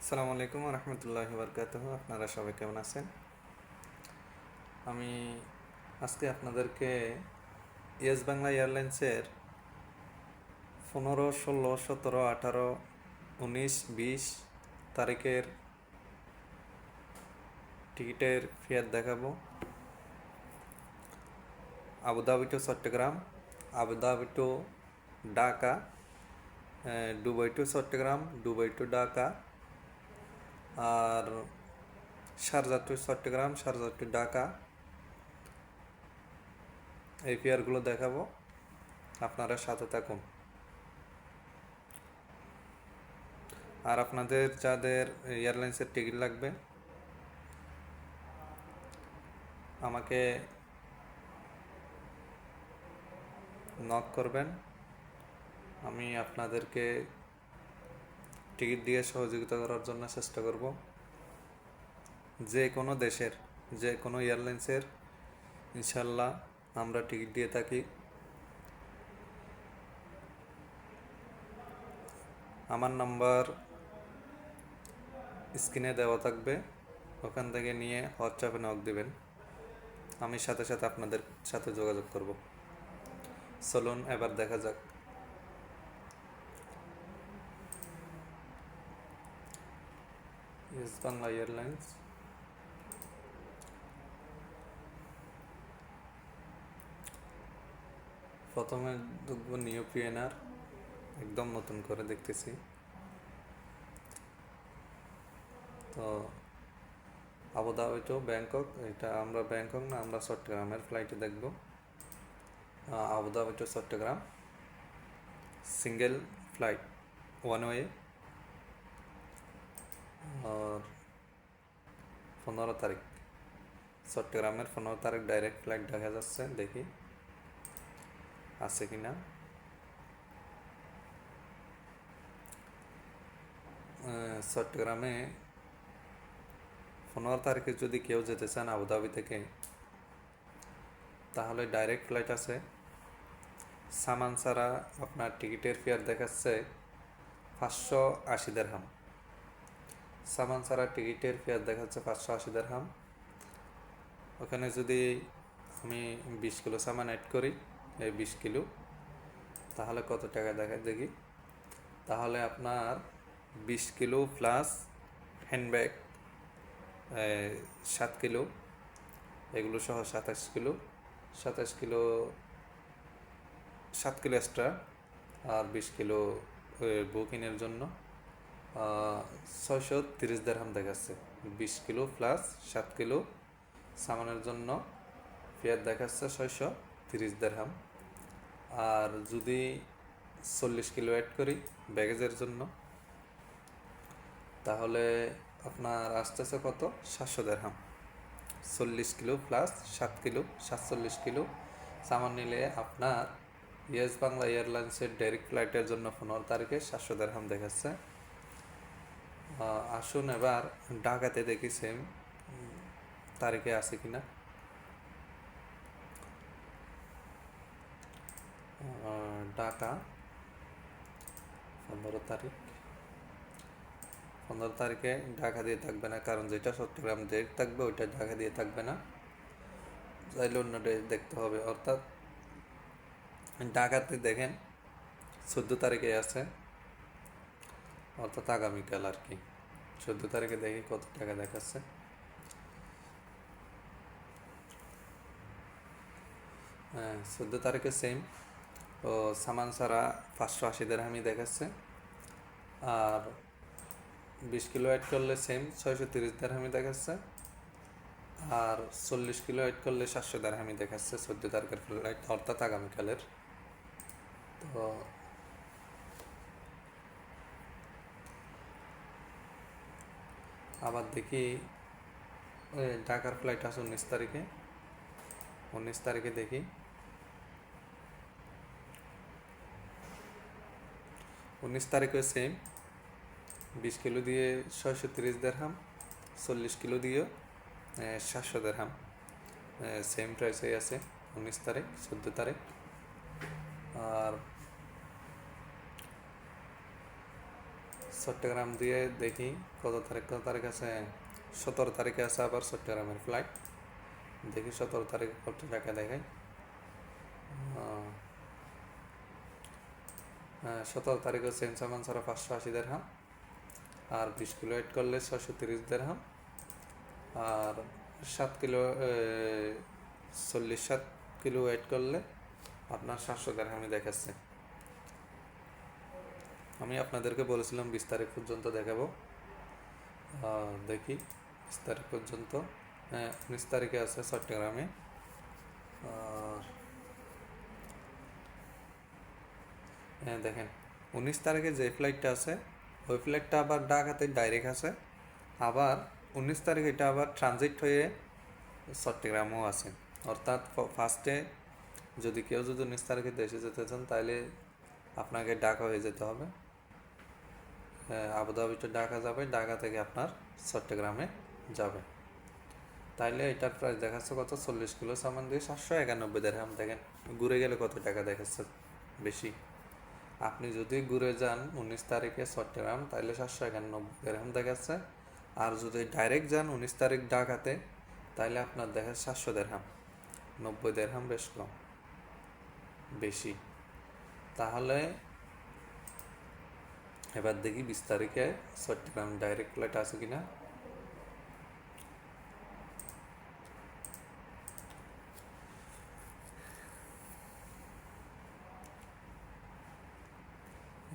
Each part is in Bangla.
আসসালামু আলাইকুম রহমতুল্লাহ বরকাত আপনারা সবাই কেমন আছেন? আমি আজকে আপনাদেরকে ইয়েস বাংলা এয়ারলাইন্সের পনেরো, ষোলো, সতেরো, আঠারো, উনিশ, বিশ তারিখের টিকিটের ফেয়ার দেখাবো। Abu Dhabi to Chattogram Abu Dhabi to Dhaka Dubai to Chattogram Dubai to Dhaka R Sharjah to Chattogram Sharjah to Dhaka. এই পেয়ারগুলো দেখাবো। আপনারা সাথে থাকুন। আর আপনাদের যাদের এয়ারলাইন্সের টিকিট লাগবে, আমাকে নক করবেন। আমি আপনাদেরকে টিকিট দিয়ে সহযোগিতা করার জন্য চেষ্টা করব। যে কোনো দেশের যে কোনো এয়ারলাইন্সের ইনশাল্লাহ আমরা টিকিট দিয়ে থাকি। আমার নাম্বার স্ক্রিনে দেওয়া থাকবে, ওখান থেকে নিয়ে হোয়াটসঅ্যাপে নক দেবেন। আমি সাথে সাথে আপনাদের সাথে যোগাযোগ করব। চলুন, এবার দেখা যাক। ইস বাংলা এয়ারলাইন্স প্রথমে দেখব নিউ পিএনআর একদম নতুন করে দেখতেছি তো আবুধাবি টু ব্যাংকক এটা আমরা ব্যাংকক না আমরা চট্টগ্রামের ফ্লাইটে দেখব Abu Dhabi to Chattogram single flight one way পনেরো তারিখ চট্টগ্রামের পনেরো তারিখ ডাইরেক্ট ফ্লাইট দেখা যাচ্ছে, দেখি আছে কি না। চট্টগ্রামে পনেরো তারিখে যদি কেউ যেতে চান আবুধাবি থেকে, তাহলে ডাইরেক্ট ফ্লাইট আছে। সামান ছাড়া আপনার টিকিটের ফেয়ার দেখাচ্ছে পাঁচশো আশি দেড়হাম সামান ছাড়া টিকিটের ফেয়ার দেখাচ্ছে পাঁচশো আশি দেড়হাম। ওখানে যদি আমি বিশ কিলো সামান অ্যাড করি, এই বিশ কিলো, তাহলে কত টাকা দেখায় দেখি? তাহলে আপনার বিশ কিলো প্লাস হ্যান্ডব্যাগ সাত কিলো, এগুলো সহ সাতাশ কিলো সাতাশ কিলো, সাত কিলো এক্সট্রা আর বিশ কিলো বুকিংয়ের জন্য। ছয়শো তিরিশ দেড়হাম দেখাচ্ছে বিশ কিলো প্লাস সাত কিলো সামানের জন্য ফেয়ার দেখাচ্ছে ছয়শো তিরিশ দেড়হাম। আর যদি চল্লিশ কিলো অ্যাড করি ব্যাগেজের জন্য, তাহলে আপনার আসতেছে কত? সাতশো দেড়হাম। চল্লিশ কিলো প্লাস সাত কিলো, সাতচল্লিশ কিলো সামান নিলে আপনার ইয়েস বাংলা এয়ারলাইন্সের ডাইরেক্ট ফ্লাইটের জন্য পনেরো তারিখে সাতশো দেড়হাম দেখাচ্ছে। আসুন এবার ঢাকাতে দেখি সেম তারিখে আছে কিনা। ঢাকা, পনেরো তারিখ। পনেরো তারিখে ঢাকা দিয়ে থাকবে না, কারণ যেটা চট্টগ্রাম ডেট থাকবে ওইটা ঢাকা দিয়ে থাকবে না। চাইলে অন্য ডেট দেখতে হবে, অর্থাৎ ঢাকাতে দেখেন, চোদ্দ তারিখে আছে। অর্থাৎ আগামীকাল আর কি। চোদ্দ তারিখে দেখি কত টাকা দেখাচ্ছে। হ্যাঁ চোদ্দ তারিখে সেম ও সামান সারা পাঁচশো আশি দেড়হামি দেখাচ্ছে। আর বিশ কিলো অ্যাড করলে সেম ছয়শো তিরিশ দেড়হামি দেখাচ্ছে। আর চল্লিশ কিলো অ্যাড করলে সাতশো দেড়হামি দেখাচ্ছে। চোদ্দ তারিখের ফ্লাইট অর্থাৎ আগামীকালের। তো আবার দেখি ঢাকার ফ্লাইট আছে উনিশ তারিখে। উনিশ তারিখে দেখি। উনিশ তারিখে সেম বিশ কিলো দিয়ে ছয়শো তিরিশ দেড়হাম চল্লিশ কিলো দিয়ে সাতশো দেড়হাম সেম প্রাইসেই আছে, উনিশ তারিখ, চোদ্দ তারিখ। আর চট্টগ্রাম দিয়ে দেখি কত তারিখ কত তারিখ আছে? সতেরো তারিখে আছে আবার চট্টগ্রামের ফ্লাইট দেখি সতেরো তারিখে কত টাকা দেখায়। সতেরো তারিখে সেন্ট সামান ছাড়া পাঁচশো আশি দেড়হাম। আর বিশ কিলো এড করলে ছশো তিরিশ দেড়হাম। আর সাত কিলো চল্লিশ, সাত কিলো ওয়েট করলে আপনার সাতশো দেড়হামই দেখাচ্ছে। আমি আপনাদেরকে বলেছিলাম বিশ তারিখ পর্যন্ত দেখাবো। দেখি, বিশ তারিখ পর্যন্ত। হ্যাঁ উনিশ তারিখে আছে চট্টগ্রামে। আর হ্যাঁ দেখেন, উনিশ তারিখে যে ফ্লাইটটা আছে, ওই ফ্লাইটটা আবার ঢাকাতে ডাইরেক্ট আছে। আবার উনিশ তারিখ এটা আবার ট্রানজিট হয়ে চট্টগ্রামও আছে। অর্থাৎ ফার্স্টে যদি কেউ যদি উনিশ তারিখে দেশে যেতে চান, তাহলে আপনাকে ঢাকা হয়ে যেতে হবে। আবুধাবি তো ঢাকা যাবে, ঢাকা থেকে আপনার চট্টগ্রামে যাবে। তাইলে এটার প্রাইস দেখাচ্ছে কত? চল্লিশ কিলো সামান দিয়ে সাতশো একানব্বই দেড়হাম। দেখেন, ঘুরে গেলে কত টাকা দেখাচ্ছে? বেশি। আপনি যদি ঘুরে যান উনিশ তারিখে চট্টগ্রাম তাহলে সাতশো একানব্বই দেড়হাম দেখাচ্ছে। আর যদি ডাইরেক্ট যান উনিশ তারিখ ঢাকাতে তাহলে আপনার দেখা সাতশো দেড়হাম। নব্বই দেড়হাম বেশ কম। বেশি। তাহলে এবার দেখি বিশ তারিখে চট্টগ্রাম ডাইরেক্ট ফ্লাইট আছে কিনা।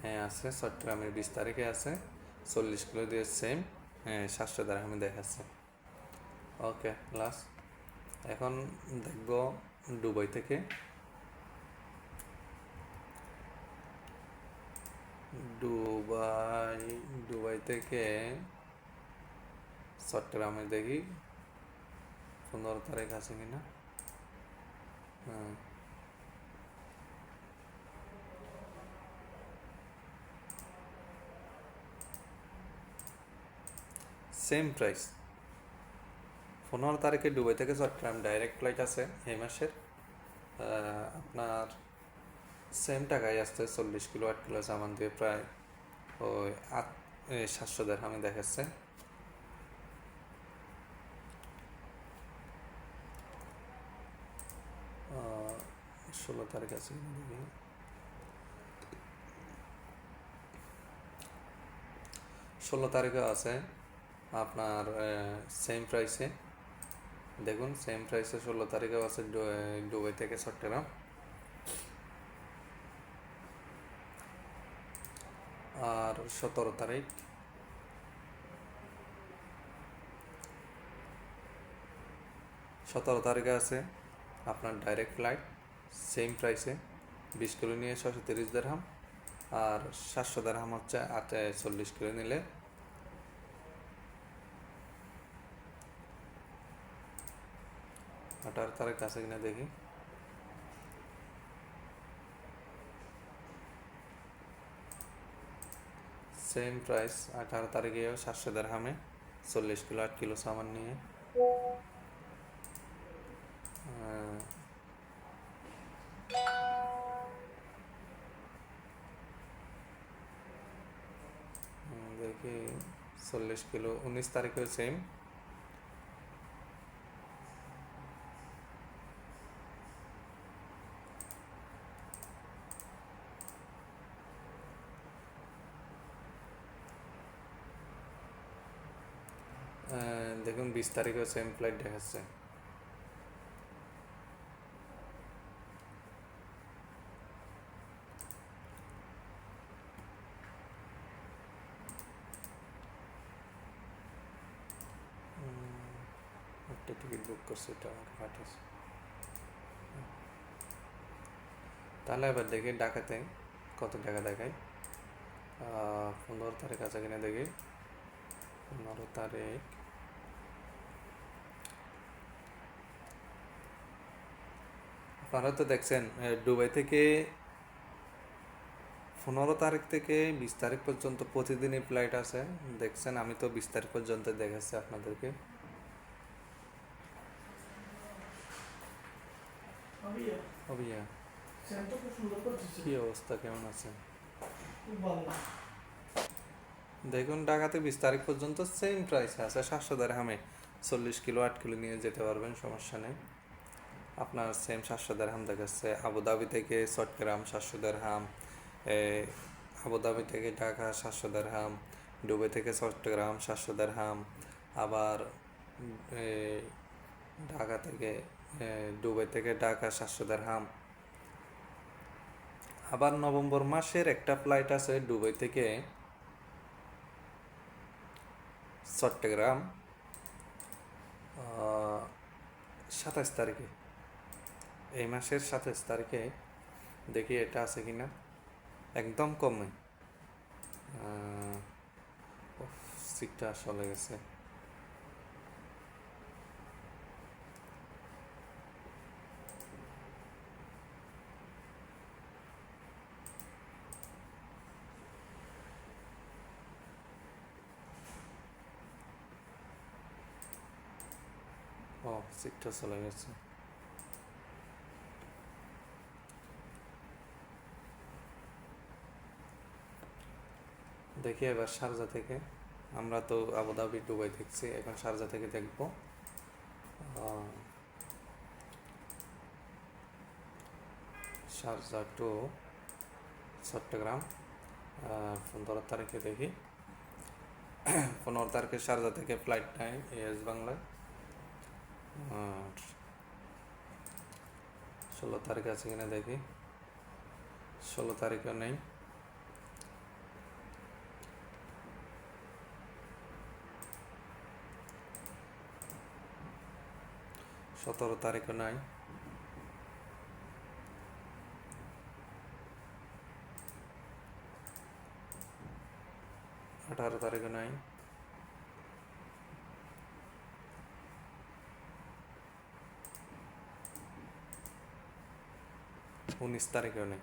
হ্যাঁ আছে চট্টগ্রামের বিশ তারিখে আছে, চল্লিশ কিলো দিয়ে সেম হ্যাঁ সাতশো দ্বারা আমি দেখাচ্ছে ওকে লাস্ট এখন দেখব দুবাই থেকে। দুবাই দুবাই থেকে চট্টগ্রামে দেখি পনেরো তারিখ আছে কিনা। হ্যাঁ। সেম প্রাইস পনেরো তারিখে দুবাই থেকে চট্টগ্রাম ডাইরেক্ট ফ্লাইট আছে এই মাসের। আপনার সেম টাকায় আসছে, চল্লিশ কিলো, আট কিলো সামান দিয়ে প্রায় ওই আট সাতশো দেড় আমি দেখাচ্ছে ষোলো তারিখ আছে ষোলো তারিখে আছে আপনার সেম প্রাইসে দেখুন সেম প্রাইসে ষোলো তারিখেও আছে দুবাই থেকে চট্টগ্রাম। আর সতেরো তারিখ। সতেরো তারিখে আছে আপনার ডাইরেক্ট ফ্লাইট সেম প্রাইসে বিশ কিলো নিয়ে ছশো তিরিশ দেড়হাম আর সাতশো দেড়হাম হচ্ছে আট চল্লিশ কিলো নিলে। আঠারো তারিখ আছে কিনা দেখি। সেম প্রাইস, আঠারো তারিখেও সাতশো দেড়হামে, চল্লিশ কিলো, আট কিলো সামান নিয়ে। দেখি, চল্লিশ কিলো, উনিশ তারিখেও সেম। দেখুন, বিশ তারিখেও সেম ফ্লাইট দেখাচ্ছে। একটা টিকিট বুক করছে, এটা পাঠিয়েছে। তাহলে এবার দেখি ঢাকাতে কত টাকা দেখায়। পনেরো তারিখ আছে কিনা দেখি। পনেরো তারিখ। আপনারা তো দেখছেন দুবাই থেকে পনেরো তারিখ থেকে বিশ তারিখ পর্যন্ত প্রতিদিনই ফ্লাইট আছে। দেখছেন আমি তো বিশ তারিখ পর্যন্ত দেখাচ্ছি আপনাদেরকে। কি অবস্থা কেমন আছে খুব ভালো। দেখুন ঢাকাতে বিশ তারিখ পর্যন্ত সেম প্রাইস আছে সাতশো দেড়হামে। চল্লিশ কিলো আট কিলো নিয়ে যেতে পারবেন সমস্যা নেই। আপনার সেম সাতশো দেড়হাম দেখাচ্ছে। আবুধাবি থেকে চট্টগ্রাম সাতশো দেড়হাম আবুধাবি থেকে ঢাকা সাতশো দেড়হাম দুবাই থেকে চট্টগ্রাম সাতশো দেড়হাম আবার ঢাকা থেকে দুবাই থেকে ঢাকা সাতশো দেড়হাম আবার নভেম্বর মাসের একটা ফ্লাইট আছে দুবাই থেকে চট্টগ্রাম সাতাশ তারিখে। এই মাসের সাতাশ তারিখে দেখি এটা আছে কিনা একদম কমে সিটটা চলে গেছে। ও সিটটা চলে গেছে। দেখি এবার শারজা থেকে। আমরা তো আবুধাবি ডুবাই দেখছি, এখন শারজা থেকে দেখব। Sharjah to, Chattogram. পনেরো তারিখে দেখি। পনেরো তারিখে শারজা থেকে ফ্লাইট নেয় এস বাংলায়। ষোলো তারিখ আছে কিনা দেখি। ষোলো তারিখও নেই। সতেরো তারিখও নাই। আঠারো তারিখও নাই। উনিশ তারিখেও নেই।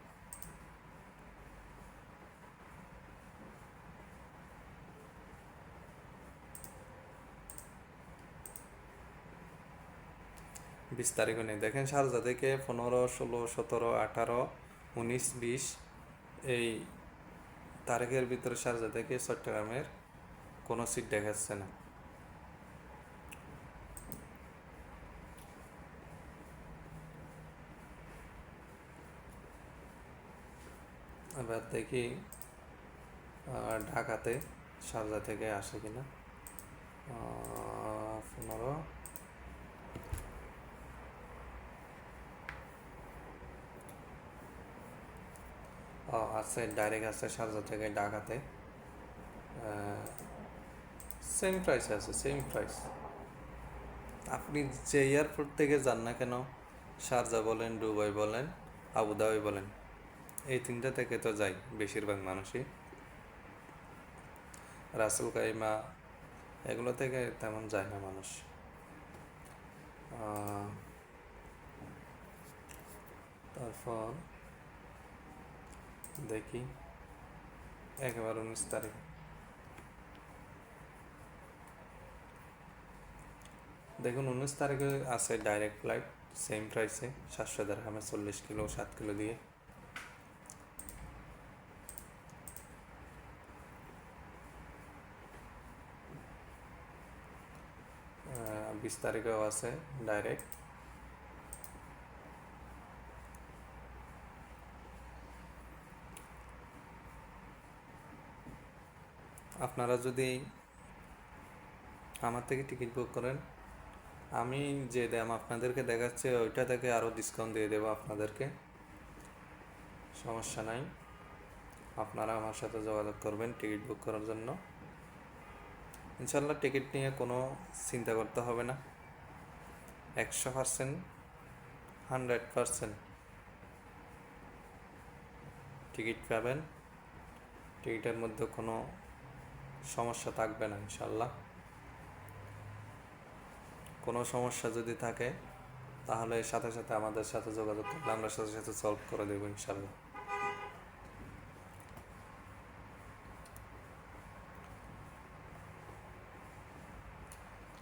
বিশ তারিখও নেই। দেখেন শারজা থেকে পনেরো, ষোলো, সতেরো, আঠারো, উনিশ, বিশ, এই তারিখের ভিতরে শারজা থেকে চট্টগ্রামের কোনো সিট দেখাচ্ছে না। এবার দেখি ঢাকাতে শারজা থেকে আসে কিনা। পনেরো ও আছে ডাইরেক্ট আছে শারজা থেকে ঢাকাতে। সেম প্রাইস আছে সেম প্রাইস আপনি যে এয়ারপোর্ট থেকে যান না কেন, শারজা বলেন, দুবাই বলেন, আবুধাবি বলেন, এই তিনটা থেকে তো যাই বেশিরভাগ মানুষই। রাসেল কাইমা এগুলো থেকে তেমন যায় না মানুষ। তারপর দেখি। একেবারে উনিশ তারিখ। দেখুন, উনিশ তারিখে আছে ডাইরেক্ট ফ্লাইট সেম প্রাইসে সাতশো দেড়হামে চল্লিশ কিলো, সাত কিলো দিয়ে। বিশ তারিখেও আছে ডাইরেক্ট আপনারা যদি আমার থেকে টিকিট বুক করেন, আমি যে দাম আপনাদেরকে দেখাচ্ছি, ওইটা থেকে আরও ডিসকাউন্ট দিয়ে দেবো আপনাদেরকে। সমস্যা নাই। আপনারা আমার সাথে যোগাযোগ করবেন টিকিট বুক করার জন্য। ইনশাল্লাহ টিকিট নিয়ে কোনো চিন্তা করতে হবে না। একশো পার্সেন্ট, হান্ড্রেড পার্সেন্ট টিকিট পাবেন। টিকিটের মধ্যে কোনো সমস্যা থাকবে না, ইনশাল্লাহ। কোনো সমস্যা যদি থাকে, তাহলে সাথে সাথে আমাদের সাথে যোগাযোগ করলে আমরা সাথে সাথে সলভ করে দেবো, ইনশাল্লাহ।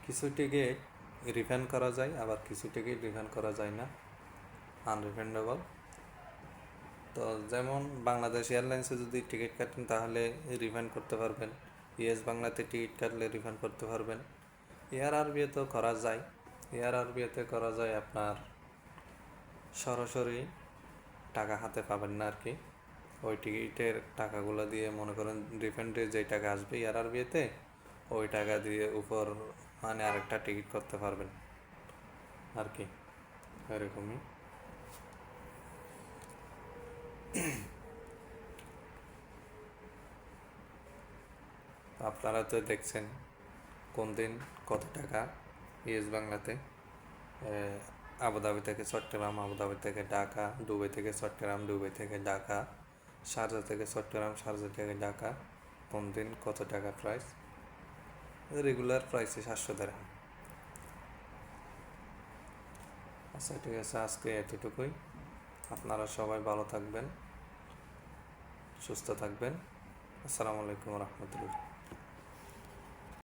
কিছু টিকিট রিফান্ড করা যায়, আবার কিছু টিকিট রিফান্ড করা যায় না। আনরিফান্ডেবল তো যেমন বাংলাদেশ এয়ারলাইন্সে যদি টিকিট কাটেন, তাহলে রিফান্ড করতে পারবেন। ইয়েস বাংলাতে টিকিট কাটলে রিফান্ড করতে পারবেন। এয়ার আরবিএতেও করা যায়। এয়ার আরবিএতে করা যায় আপনার সরাসরি টাকা হাতে পাবেন না আর কি ওই টিকিটের টাকাগুলো দিয়ে মনে করেন রিফান্ডে যে টাকা আসবে এয়ার আরবিএতে ওই টাকা দিয়ে উপর মানে আরেকটা টিকিট করতে পারবেন আর কি এরকমই। আপনারা তো দেখছেন কোন দিন কত টাকা ইয়েস বাংলাতে আবুধাবি থেকে চট্টগ্রাম, আবুধাবি থেকে ঢাকা, দুবাই থেকে চট্টগ্রাম, দুবাই থেকে ঢাকা শারজা থেকে চট্টগ্রাম শারজা থেকে ঢাকা, কোন দিন কত টাকা প্রাইস রেগুলার প্রাইসে সাতশো দেড় আচ্ছা ঠিক আছে, আজকে এতটুকুই। আপনারা সবাই ভালো থাকবেন, সুস্থ থাকবেন। আসসালামু আলাইকুম রহমতুল্লাহ।